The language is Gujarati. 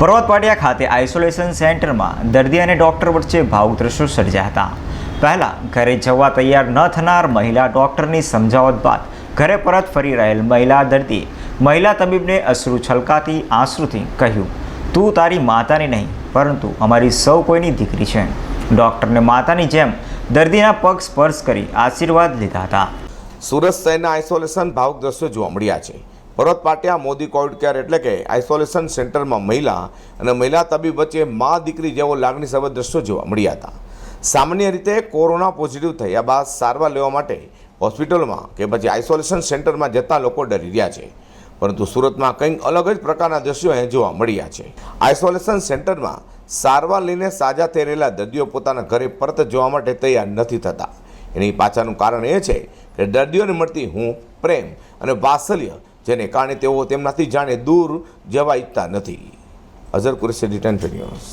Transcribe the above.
પર્વતપાટિયા ખાતે આઇસોલેશન સેન્ટરમાં દર્દી અને ડૉક્ટર વચ્ચે ભાવુક દ્રશ્યો સર્જ્યા હતા. પહેલાં ઘરે જવા તૈયાર ન થનાર મહિલા ડૉક્ટરની સમજાવટ બાદ ઘરે પરત ફરી રહેલ મહિલા દર્દીએ મહિલા તબીબને અશ્રુ છલકાતી આંસુથી કહ્યું, તું તારી માતાની નહીં, પરંતુ અમારી સૌ કોઈની દીકરી છે. ડૉક્ટરને માતાની જેમ દર્દીના પગ સ્પર્શ કરી આશીર્વાદ લીધા હતા. સુરત શહેરના આઇસોલેશન ભાવુક દ્રશ્યો જોવા મળ્યા છે. પર્વત પાટિયા, મોદી કોવિડ કેર એટલે કે આઇસોલેશન સેન્ટરમાં મહિલા અને મહિલા તબીબ વચ્ચે મા દીકરી જેવો લાગણીસભર દ્રશ્યો જોવા મળ્યા હતા. સામાન્ય રીતે કોરોના પોઝિટિવ થયા બાદ સારવાર લેવા માટે હોસ્પિટલમાં કે પછી આઇસોલેશન સેન્ટરમાં જતા લોકો ડરી રહ્યા છે. પરંતુ સુરતમાં કંઈક અલગ જ પ્રકારના દ્રશ્યો અહીં જોવા મળ્યા છે. આઇસોલેશન સેન્ટરમાં સારવાર લઈને સાજા થઈ રહેલા દર્દીઓ પોતાના ઘરે પરત જવા માટે તૈયાર નથી થતા. એની પાછળનું કારણ એ છે કે દર્દીઓને મળતી હું, પ્રેમ અને વાત્સલ્ય જેને કારણે તેઓ તેમનાથી જાણે દૂર જવા ઈચ્છતા નથી. Azhar Qureshi return news.